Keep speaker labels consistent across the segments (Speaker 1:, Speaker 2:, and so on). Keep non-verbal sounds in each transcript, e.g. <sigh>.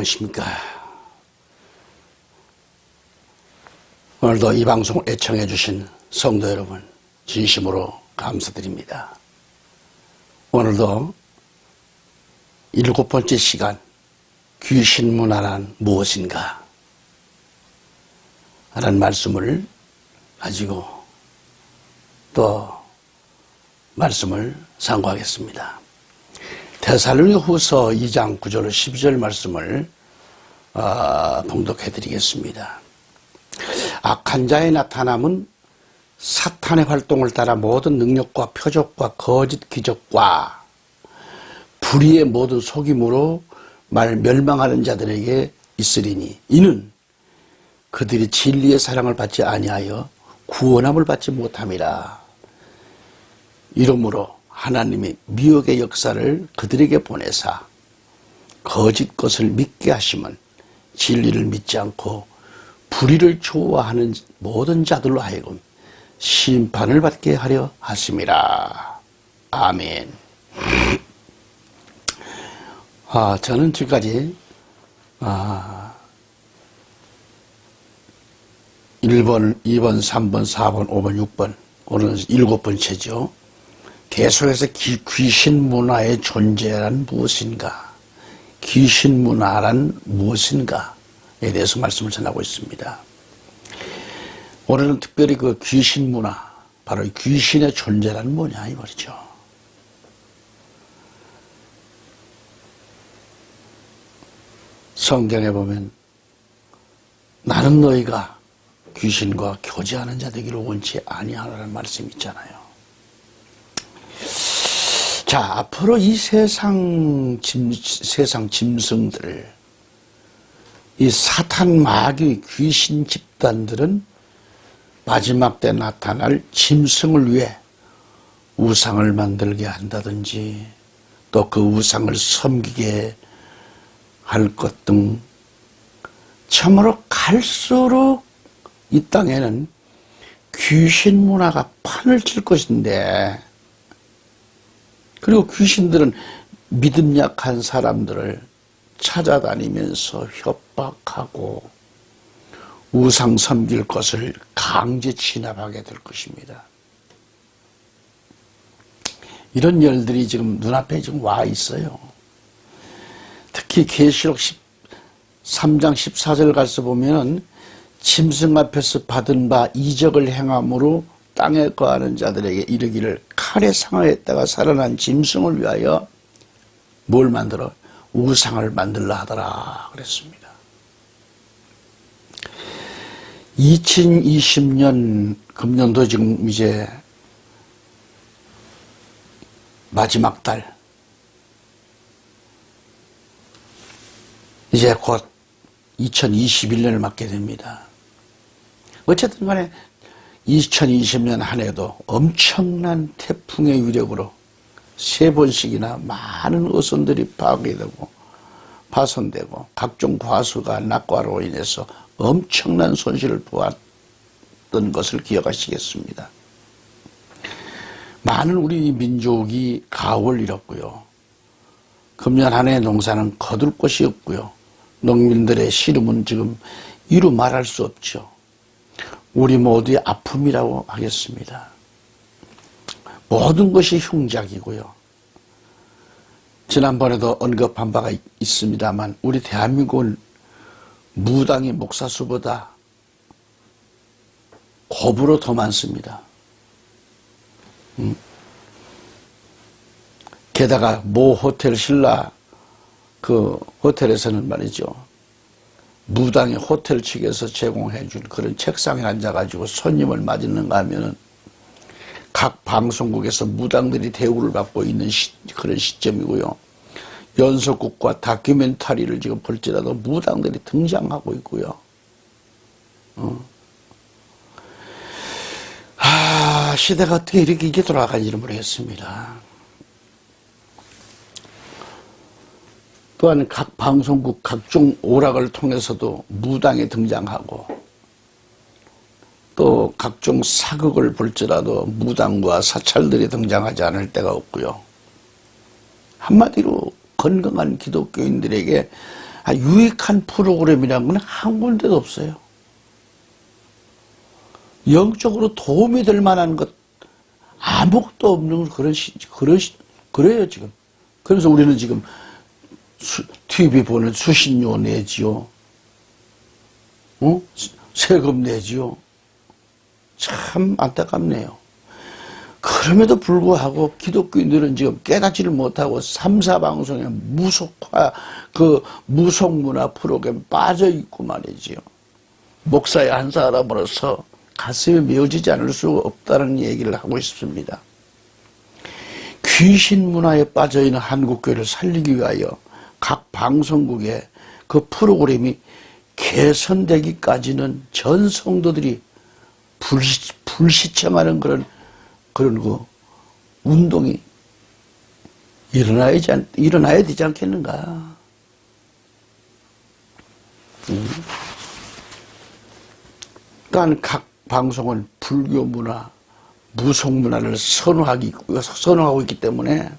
Speaker 1: 안녕하십니까. 오늘도 이 방송을 애청해 주신 성도 여러분 진심으로 감사드립니다. 오늘도 일곱 번째 시간 귀신 문화란 무엇인가 라는 말씀을 가지고 또 말씀을 상고하겠습니다. 데살로니 후서 2장 9절 12절 말씀을 어, 봉독해 드리겠습니다. 악한 자의 나타남은 사탄의 활동을 따라 모든 능력과 표적과 거짓 기적과 불의의 모든 속임으로 말 멸망하는 자들에게 있으리니 이는 그들이 진리의 사랑을 받지 아니하여 구원함을 받지 못함이라. 이러므로 하나님이 미혹의 역사를 그들에게 보내사 거짓 것을 믿게 하시면 진리를 믿지 않고 불의를 좋아하는 모든 자들로 하여금 심판을 받게 하려 하심이라. 아멘. 아, 저는 지금까지, 아, 1번, 2번, 3번, 4번, 5번, 6번, 오늘은 일곱 번째죠. 계속해서 기, 귀신 문화의 존재란 무엇인가? 귀신 문화란 무엇인가에 대해서 말씀을 전하고 있습니다. 오늘은 특별히 그 귀신 문화, 바로 귀신의 존재란 뭐냐, 이 말이죠. 성경에 보면 나는 너희가 귀신과 교제하는 자 되기를 원치 아니하라는 말씀이 있잖아요. 자, 앞으로 이 세상 짐, 세상 짐승들, 이 사탄 마귀 귀신 집단들은 마지막 때 나타날 짐승을 위해 우상을 만들게 한다든지 또 그 우상을 섬기게 할 것 등 참으로 갈수록 이 땅에는 귀신 문화가 판을 칠 것인데 그리고 귀신들은 믿음 약한 사람들을 찾아다니면서 협박하고 우상 섬길 것을 강제 진압하게 될 것입니다. 이런 일들이 지금 눈앞에 지금 와 있어요. 특히 계시록 13장 14절 가서 보면은 짐승 앞에서 받은 바 이적을 행함으로 땅에 거하는 자들에게 이르기를 칼에 상하였다가 살아난 짐승을 위하여 뭘 만들어? 우상을 만들라 하더라 그랬습니다. 2020년 금년도 지금 이제 마지막 달 이제 곧 2021년을 맞게 됩니다. 어쨌든 간에 2020년 한 해도 엄청난 태풍의 위력으로 세 번씩이나 많은 어선들이 파괴되고 파손되고 각종 과수가 낙과로 인해서 엄청난 손실을 보았던 것을 기억하시겠습니다. 많은 우리 민족이 가옥을 잃었고요. 금년 한 해 농사는 거둘 것이 없고요. 농민들의 시름은 지금 이루 말할 수 없죠. 우리 모두의 아픔이라고 하겠습니다. 모든 것이 흉작이고요. 지난번에도 언급한 바가 있습니다만 우리 대한민국은 무당의 목사 수보다 곱으로 더 많습니다. 음. 게다가 모 호텔 신라 그 호텔에서는 말이죠. 무당의 호텔 측에서 제공해 준 그런 책상에 앉아가지고 손님을 맞는가 하면은 각 방송국에서 무당들이 대우를 받고 있는 시, 그런 시점이고요. 연속국과 다큐멘터리를 지금 볼지라도 무당들이 등장하고 있고요. 어. 아, 시대가 어떻게 이렇게 이게 돌아가는지를 모르겠습니다. 또한 각 방송국 각종 오락을 통해서도 무당이 등장하고 또 각종 사극을 볼지라도 무당과 사찰들이 등장하지 않을 때가 없고요. 한마디로 건강한 기독교인들에게 아, 유익한 프로그램이라는 건한 군데도 없어요. 영적으로 도움이 될 만한 것 아무것도 없는 그런 시, 그런 시, 그래요 지금. 그래서 우리는 지금 수, TV 보는 수신료 내지요. 어? 세금 내지요. 참 안타깝네요. 그럼에도 불구하고 기독교인들은 지금 깨닫지를 못하고 삼사 방송에 무속화 그 무속 문화 프로그램 빠져 있고 말이지요. 목사의 한 사람으로서 가슴이 메어지지 않을 수 없다는 얘기를 하고 싶습니다. 귀신 문화에 빠져 있는 한국교회를 살리기 위하여 각 방송국에 그 프로그램이 개선되기까지는 전 성도들이 불시, 불시청하는 그런 그런 그 운동이 일어나야지 않, 일어나야 되지 않겠는가? 음. 그러니까 각 방송은 불교 문화, 무속 문화를 선호하기, 선호하고 있기 때문에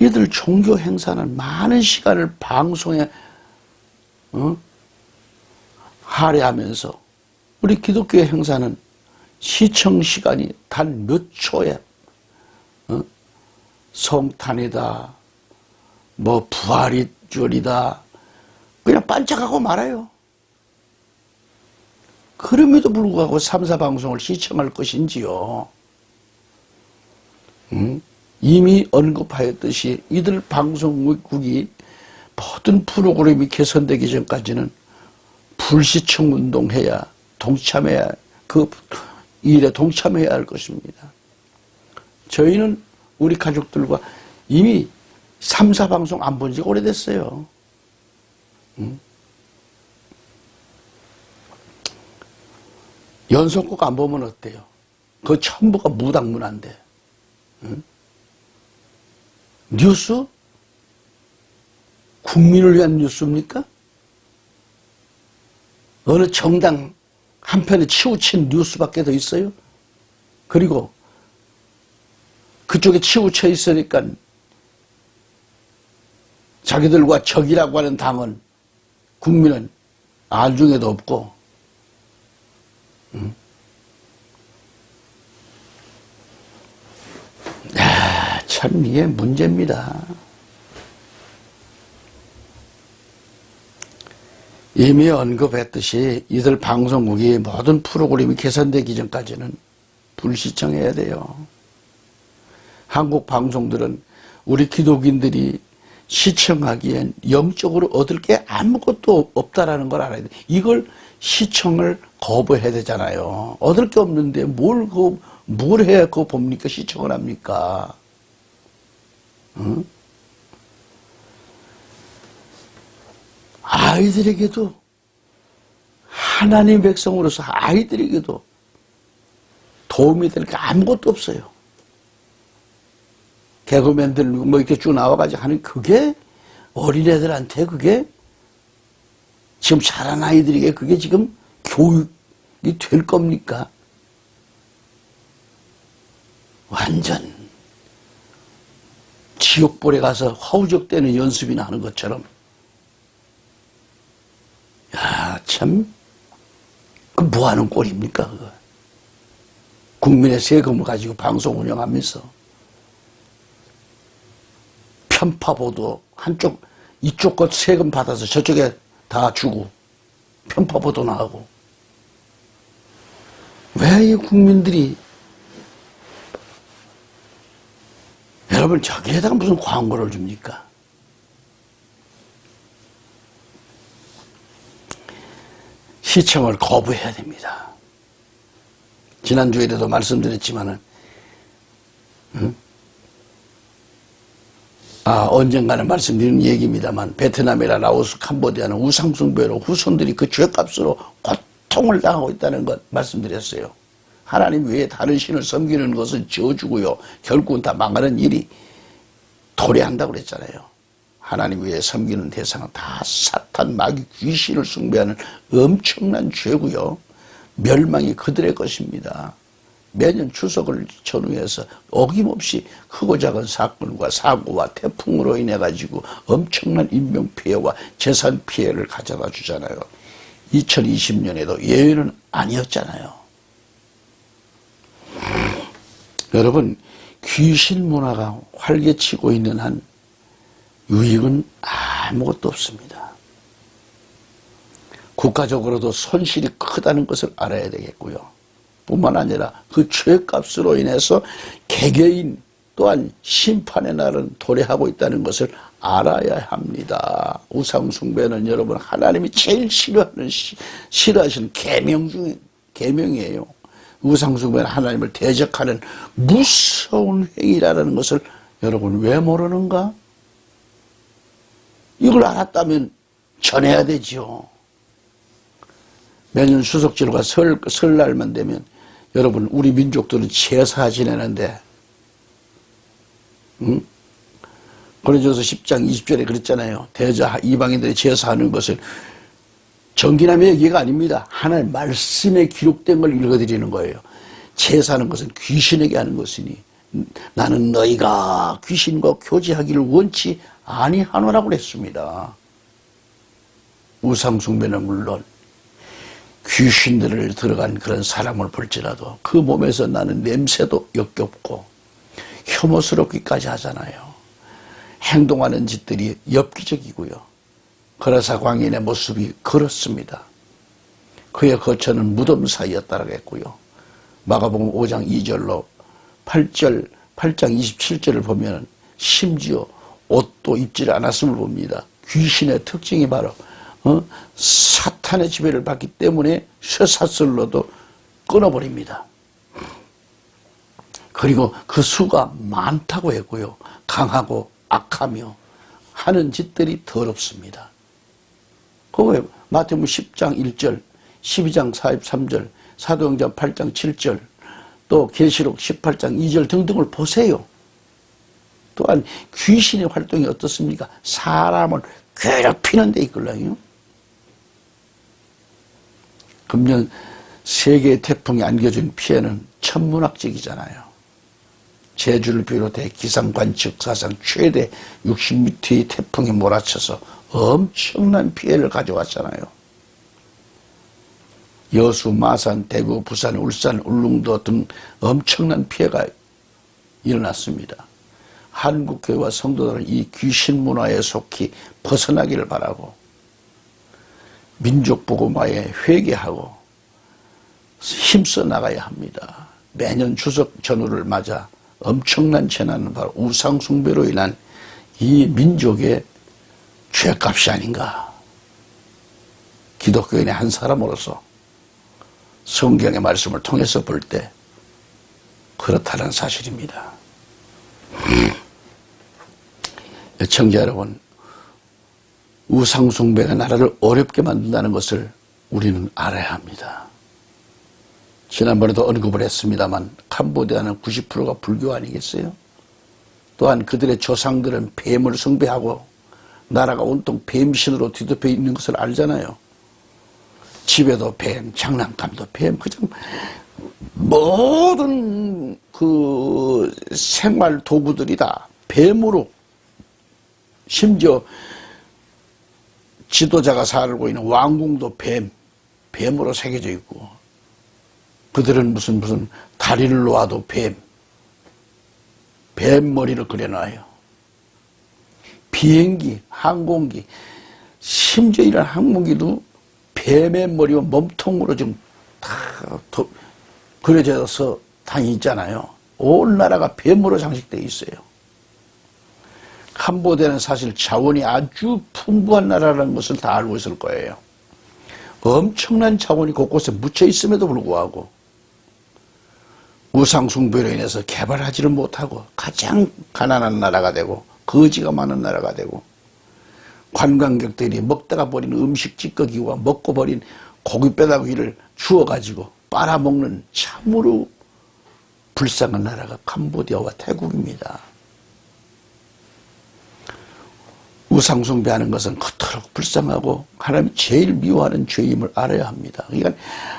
Speaker 1: 이들 종교 행사는 많은 시간을 방송에 어? 할애하면서 우리 기독교 행사는 시청 시간이 단 몇 초에 어? 성탄이다, 뭐 부활이 절이다, 그냥 반짝하고 말아요. 그럼에도 불구하고 3사 방송을 시청할 것인지요. 음? 이미 언급하였듯이 이들 방송국이 모든 프로그램이 개선되기 전까지는 불시청 운동해야 동참해야 그 일에 동참해야 할 것입니다. 저희는 우리 가족들과 이미 3사 방송 안 본지 오래됐어요. 음? 연속곡 안 보면 어때요? 그 전부가 무당문화인데. 응? 뉴스? 국민을 위한 뉴스입니까? 어느 정당 한편에 치우친 뉴스밖에 더 있어요? 그리고 그쪽에 치우쳐 있으니까 자기들과 적이라고 하는 당은 국민은 알중에도 없고 야, 참 이게 문제입니다. 이미 언급했듯이 이들 방송국이 모든 프로그램이 개선되기 전까지는 불시청해야 돼요. 한국 방송들은 우리 기독인들이 시청하기엔 영적으로 얻을 게 아무것도 없다라는 걸 알아야 돼. 이걸 시청을 거부해야 되잖아요. 얻을 게 없는데 뭘, 그, 뭘 해야 그거 봅니까? 시청을 합니까? 응? 아이들에게도 하나님 백성으로서 아이들에게도 도움이 될 게 아무것도 없어요. 개그맨들 뭐 이렇게 쭉 나와가지고 하는 그게 어린애들한테 그게 지금 자란 아이들에게 그게 지금 교육이 될 겁니까? 완전 지옥불에 가서 허우적대는 연습이나 하는 것처럼. 야, 참, 그 뭐하는 꼴입니까, 그거. 국민의 세금을 가지고 방송 운영하면서. 편파보도 한쪽, 이쪽 것 세금 받아서 저쪽에 다 주고 편파보도 나하고. 왜 이 국민들이 여러분 저기에다가 무슨 광고를 줍니까? 시청을 거부해야 됩니다. 지난주에도 말씀드렸지만은, 응? 아, 언젠가는 말씀드린 얘기입니다만, 베트남이나 라오스, 캄보디아는 우상숭배로 후손들이 그 죄값으로 고통을 당하고 있다는 것 말씀드렸어요. 하나님 외에 다른 신을 섬기는 것은 저주고요. 결국은 다 망하는 일이 도래한다고 그랬잖아요. 하나님 외에 섬기는 대상은 다 사탄, 마귀, 귀신을 숭배하는 엄청난 죄고요. 멸망이 그들의 것입니다. 매년 추석을 전후해서 어김없이 크고 작은 사건과 사고와 태풍으로 인해 가지고 엄청난 인명 피해와 재산 피해를 가져다 주잖아요. 2020년에도 예외는 아니었잖아요. 여러분 귀신 문화가 활개치고 있는 한 유익은 아무것도 없습니다. 국가적으로도 손실이 크다는 것을 알아야 되겠고요. 뿐만 아니라 그 죄값으로 인해서 개개인 또한 심판의 날은 도래하고 있다는 것을 알아야 합니다. 우상숭배는 여러분 하나님이 제일 싫어하는 시- 싫어하시는 계명 중에 계명이에요. 우상숭배는 하나님을 대적하는 무서운 행위라는 것을 여러분 왜 모르는가? 이걸 알았다면 전해야 되지요. 매년 수석절과 설, 설날만 되면 여러분 우리 민족들은 제사 지내는데 응? 고린도서 10장 20절에 그랬잖아요. 대자 이방인들이 제사하는 것을 정기남의 얘기가 아닙니다. 하나님 말씀에 기록된 걸 읽어드리는 거예요. 제사하는 것은 귀신에게 하는 것이니 나는 너희가 귀신과 교제하기를 원치 아니하노라고 그랬습니다. 우상숭배는 물론 귀신들을 들어간 그런 사람을 볼지라도 그 몸에서 나는 냄새도 역겹고 혐오스럽기까지 하잖아요. 행동하는 짓들이 엽기적이고요. 그래서 광인의 모습이 그렇습니다. 그의 거처는 무덤 사이였다라고 했고요. 마가복음 5장 2절로 8절, 8장 27절을 보면 심지어 옷도 입지를 않았음을 봅니다. 귀신의 특징이 바로 어? 사탄의 지배를 받기 때문에 쇠사슬로도 끊어버립니다. 그리고 그 수가 많다고 했고요. 강하고 악하며 하는 짓들이 더럽습니다. 그거에 마태복음 10장 1절, 12장 43절, 사도행전 8장 7절, 또 계시록 18장 2절 등등을 보세요. 또한 귀신의 활동이 어떻습니까? 사람을 괴롭히는 데 있걸랑요. 금년 세계의 태풍이 안겨준 피해는 천문학적이잖아요. 제주를 비롯해 기상 관측 사상 최대 60m의 태풍이 몰아쳐서 엄청난 피해를 가져왔잖아요. 여수, 마산, 대구, 부산, 울산, 울릉도 등 엄청난 피해가 일어났습니다. 한국교회와 성도들은 이 귀신 문화에 속히 벗어나기를 바라고 민족 복음화에 회개하고 힘써 나가야 합니다. 매년 추석 전후를 맞아 엄청난 재난은 바로 우상 숭배로 인한 이 민족의 죄값이 아닌가. 기독교인의 한 사람으로서 성경의 말씀을 통해서 볼 때 그렇다는 사실입니다. 청자 여러분, 우상숭배가 나라를 어렵게 만든다는 것을 우리는 알아야 합니다. 지난번에도 언급을 했습니다만 캄보디아는 90%가 불교 아니겠어요? 또한 그들의 조상들은 뱀을 숭배하고 나라가 온통 뱀신으로 뒤덮여 있는 것을 알잖아요. 집에도 뱀, 장난감도 뱀, 그냥 모든 그 생활 도구들이 다 뱀으로 심지어 지도자가 살고 있는 왕궁도 뱀, 뱀으로 새겨져 있고 그들은 무슨 무슨 다리를 놓아도 뱀, 뱀 머리를 그려놔요. 비행기, 항공기, 심지어 이런 항공기도 뱀의 머리와 몸통으로 지금 다 도- 그려져서 다니잖아요. 온 나라가 뱀으로 장식되어 있어요. 캄보디아는 사실 자원이 아주 풍부한 나라라는 것을 다 알고 있을 거예요. 엄청난 자원이 곳곳에 묻혀 있음에도 불구하고 우상숭배로 인해서 개발하지를 못하고 가장 가난한 나라가 되고 거지가 많은 나라가 되고 관광객들이 먹다가 버린 음식 찌꺼기와 먹고 버린 고기 빼다귀를 주워가지고 빨아먹는 참으로 불쌍한 나라가 캄보디아와 태국입니다. 우상숭배하는 것은 그토록 불쌍하고 하나님이 제일 미워하는 죄임을 알아야 합니다. 그러니까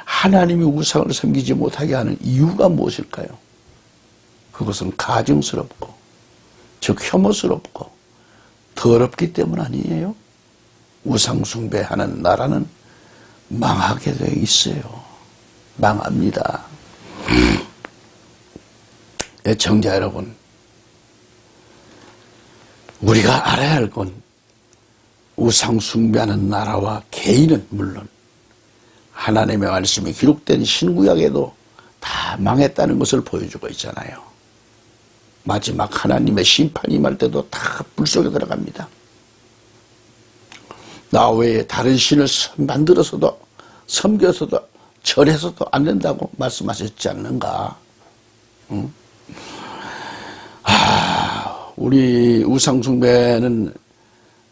Speaker 1: 하나님이 우상을 섬기지 못하게 하는 이유가 무엇일까요? 그것은 가증스럽고 즉 혐오스럽고 더럽기 때문 아니에요. 우상숭배하는 나라는 망하게 되어 있어요. 망합니다. <clears throat> 애청자 여러분, 우리가 알아야 할 건 우상숭배하는 나라와 개인은 물론 하나님의 말씀이 기록된 신구약에도 다 망했다는 것을 보여주고 있잖아요. 마지막 하나님의 심판이 임할 때도 다 불 속에 들어갑니다. 나 외에 다른 신을 만들어서도 섬겨서도 절해서도 안 된다고 말씀하셨지 않는가? 응? 아, 우리 우상 숭배는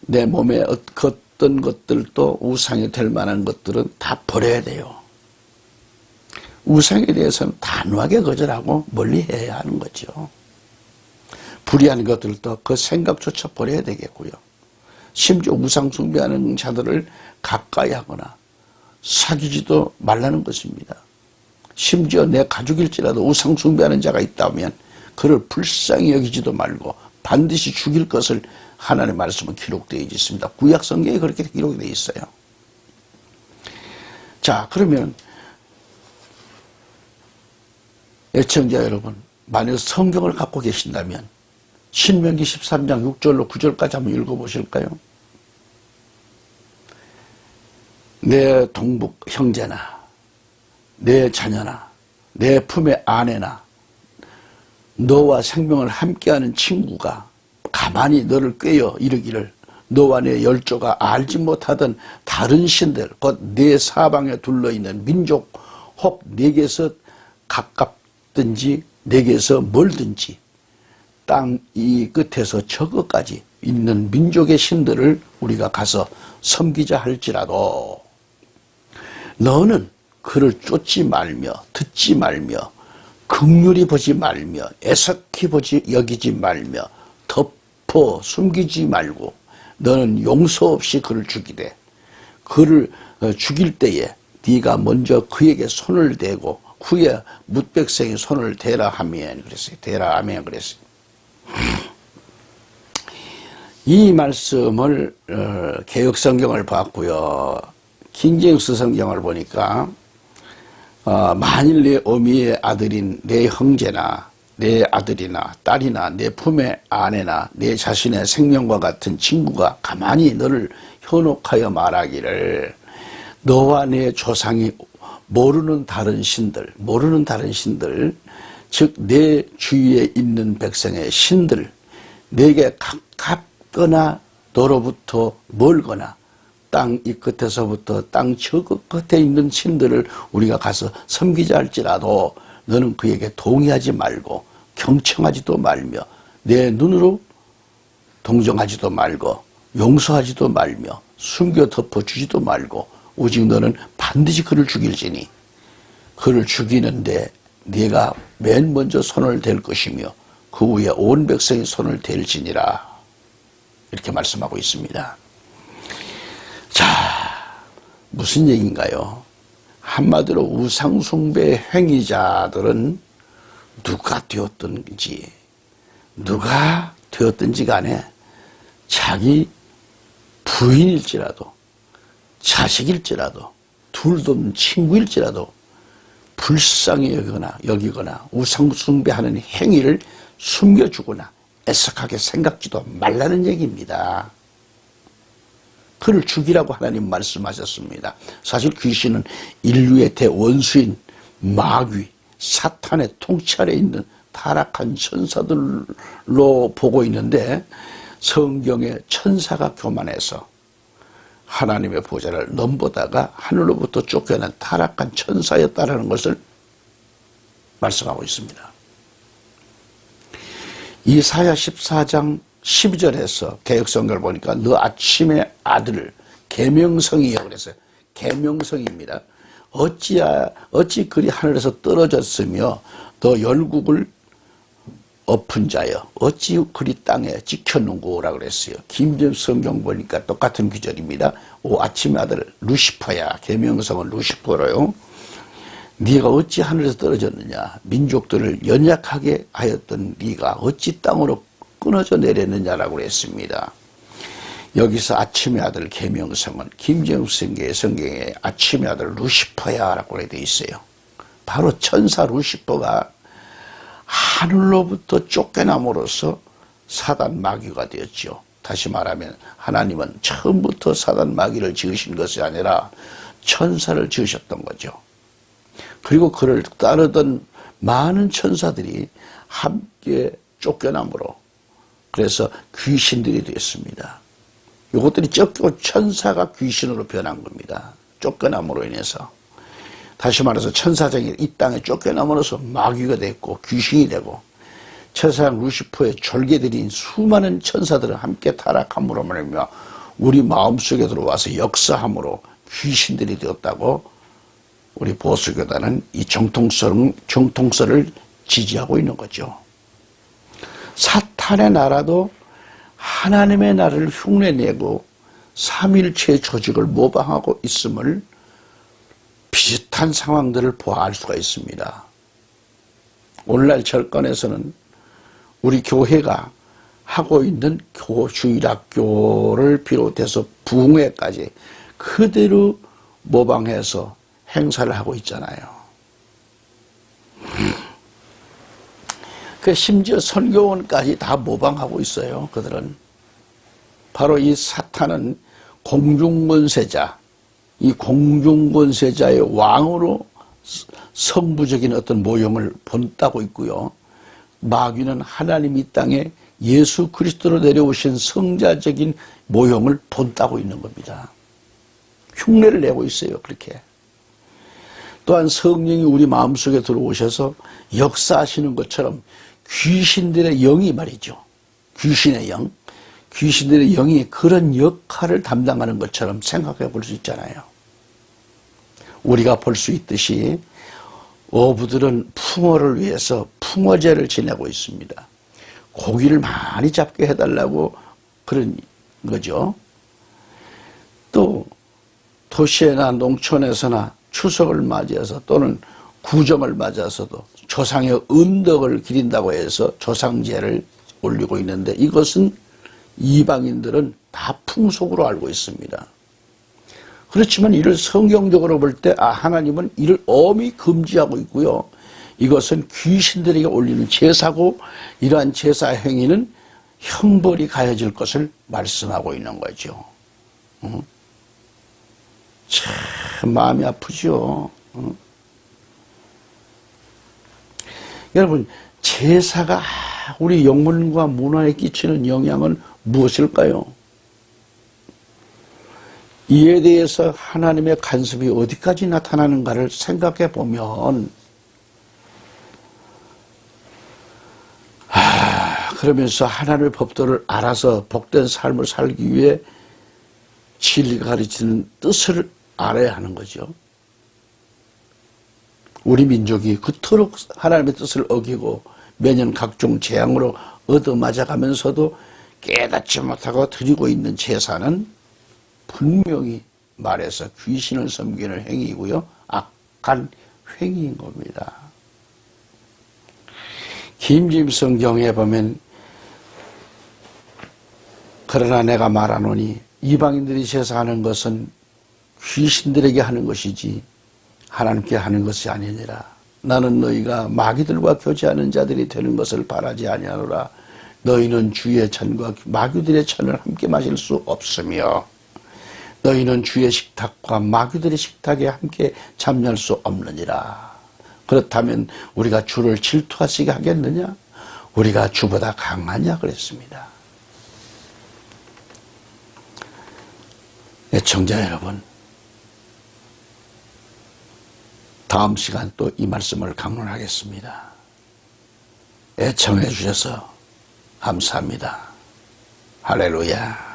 Speaker 1: 내 몸에 어, 어떤 것들도 우상이 될 만한 것들은 다 버려야 돼요. 우상에 대해서는 단호하게 거절하고 멀리 해야 하는 거죠. 불의한 것들도 그 생각조차 버려야 되겠고요. 심지어 우상 숭배하는 자들을 가까이 하거나 사귀지도 말라는 것입니다. 심지어 내 가족일지라도 우상 숭배하는 자가 있다면 그를 불쌍히 여기지도 말고 반드시 죽일 것을 하나님의 말씀은 기록되어 있습니다. 구약 성경에 그렇게 기록되어 있어요. 자, 그러면 애청자 여러분, 만약 성경을 갖고 계신다면 신명기 13장 6절로 9절까지 한번 읽어보실까요? 내 동북 형제나 내 자녀나 내 품의 아내나 너와 생명을 함께하는 친구가 가만히 너를 꿰어 이르기를 너와 내 열조가 알지 못하던 다른 신들 곧 내 사방에 둘러있는 민족 혹 내게서 가깝든지 내게서 멀든지 땅 이 끝에서 저 끝까지 있는 민족의 신들을 우리가 가서 섬기자 할지라도 너는 그를 쫓지 말며 듣지 말며 극률이 보지 말며 애석히 보지 여기지 말며 덮어 숨기지 말고 너는 용서 없이 그를 죽이되 그를 어, 죽일 때에 네가 먼저 그에게 손을 대고 후에 묻백성이 손을 대라 하면 그랬어요. 대라 하면 그랬어요. 이 말씀을 어, 개혁 성경을 봤고요. 킹제임스 성경을 보니까 어, 만일 내 어미의 아들인 내 형제나 내 아들이나 딸이나 내 품의 아내나 내 자신의 생명과 같은 친구가 가만히 너를 현혹하여 말하기를 너와 내 조상이 모르는 다른 신들, 모르는 다른 신들, 즉 내 주위에 있는 백성의 신들, 내게 가깝거나 너로부터 멀거나 땅 이 끝에서부터 땅 저 끝에 있는 신들을 우리가 가서 섬기자 할지라도 너는 그에게 동의하지 말고 경청하지도 말며 내 눈으로 동정하지도 말고 용서하지도 말며 숨겨 덮어주지도 말고 오직 너는 반드시 그를 죽일지니 그를 죽이는데 네가 맨 먼저 손을 댈 것이며 그 후에 온 백성이 손을 댈지니라 이렇게 말씀하고 있습니다. 자 무슨 얘기인가요? 한마디로 우상숭배 행위자들은 누가 되었든지 누가 되었든지 간에 자기 부인일지라도 자식일지라도 둘도 친구일지라도 불쌍히 여기거나 여기거나 우상숭배하는 행위를 숨겨주거나 애석하게 생각지도 말라는 얘기입니다. 그를 죽이라고 하나님 말씀하셨습니다. 사실 귀신은 인류의 대원수인 마귀, 사탄의 통찰에 있는 타락한 천사들로 보고 있는데 성경에 천사가 교만해서 하나님의 보좌를 넘보다가 하늘로부터 쫓겨난 타락한 천사였다라는 것을 말씀하고 있습니다. 이사야 14장 12절에서 개혁성경을 보니까 너 아침의 아들 계명성이여 그래서 계명성입니다. 어찌야 어찌 그리 하늘에서 떨어졌으며 너 열국을 엎은 자여 어찌 그리 땅에 지켰는고라 그랬어요. 김전 성경 보니까 똑같은 구절입니다. 오 아침의 아들 루시퍼야 계명성은 루시퍼로요. 네가 어찌 하늘에서 떨어졌느냐 민족들을 연약하게 하였던 네가 어찌 땅으로 끊어져 내렸느냐라고 그랬습니다. 여기서 아침의 아들 계명성은 김정승의 성경에 아침의 아들 루시퍼야라고 되어 있어요. 바로 천사 루시퍼가 하늘로부터 쫓겨남으로써 사단 마귀가 되었죠. 다시 말하면 하나님은 처음부터 사단 마귀를 지으신 것이 아니라 천사를 지으셨던 거죠. 그리고 그를 따르던 많은 천사들이 함께 쫓겨남으로 그래서 귀신들이 되었습니다. 이것들이 쫓겨 천사가 귀신으로 변한 겁니다. 쫓겨남으로 인해서. 다시 말해서 천사적인 이 땅에 쫓겨남으로써 마귀가 됐고 귀신이 되고 천사장 루시퍼의 졸개들인 수많은 천사들은 함께 타락함으로 말하며 우리 마음속에 들어와서 역사함으로 귀신들이 되었다고 우리 보수교단은 이 정통성, 정통설을 지지하고 있는 거죠. 사탄의 나라도 하나님의 나라를 흉내내고 삼일체 조직을 모방하고 있음을 비슷한 상황들을 보아 알 수가 있습니다. 오늘날 절권에서는 우리 교회가 하고 있는 교 주일학교를 비롯해서 부흥회까지 그대로 모방해서 행사를 하고 있잖아요. 그 심지어 선교원까지 다 모방하고 있어요. 그들은 바로 이 사탄은 공중권세자, 이 공중권세자의 왕으로 성부적인 어떤 모형을 본다고 있고요. 마귀는 하나님 이 땅에 예수 그리스도로 내려오신 성자적인 모형을 본다고 있는 겁니다. 흉내를 내고 있어요. 그렇게. 또한 성령이 우리 마음속에 들어오셔서 역사하시는 것처럼 귀신들의 영이 말이죠. 귀신의 영. 귀신들의 영이 그런 역할을 담당하는 것처럼 생각해 볼 수 있잖아요. 우리가 볼 수 있듯이 어부들은 풍어를 위해서 풍어제를 지내고 있습니다. 고기를 많이 잡게 해달라고 그런 거죠. 또 도시나 농촌에서나 추석을 맞이해서 또는 구정을 맞아서도 조상의 은덕을 기린다고 해서 조상제를 올리고 있는데 이것은 이방인들은 다 풍속으로 알고 있습니다. 그렇지만 이를 성경적으로 볼 때, 아, 하나님은 이를 엄히 금지하고 있고요. 이것은 귀신들에게 올리는 제사고, 이러한 제사 행위는 형벌이 가해질 것을 말씀하고 있는 거죠. 응? 참, 마음이 아프죠. 응? 여러분, 제사가 우리 영문과 문화에 끼치는 영향은 무엇일까요? 이에 대해서 하나님의 간섭이 어디까지 나타나는가를 생각해 보면, 아, 그러면서 하나님의 법도를 알아서 복된 삶을 살기 위해 진리가 가르치는 뜻을 알아야 하는 거죠. 우리 민족이 그토록 하나님의 뜻을 어기고 매년 각종 재앙으로 얻어맞아가면서도 깨닫지 못하고 드리고 있는 제사는 분명히 말해서 귀신을 섬기는 행위이고요. 악한 행위인 겁니다. 김짐 성경에 보면 그러나 내가 말하노니 이방인들이 제사하는 것은 귀신들에게 하는 것이지 하나님께 하는 것이 아니니라. 나는 너희가 마귀들과 교제하는 자들이 되는 것을 바라지 아니하노라. 너희는 주의 잔과 마귀들의 잔을 함께 마실 수 없으며 너희는 주의 식탁과 마귀들의 식탁에 함께 참여할 수 없느니라. 그렇다면 우리가 주를 질투하시게 하겠느냐? 우리가 주보다 강하냐? 그랬습니다. 애청자 여러분, 다음 시간 또 이 말씀을 강론하겠습니다. 애청해 주셔서 감사합니다. 할렐루야.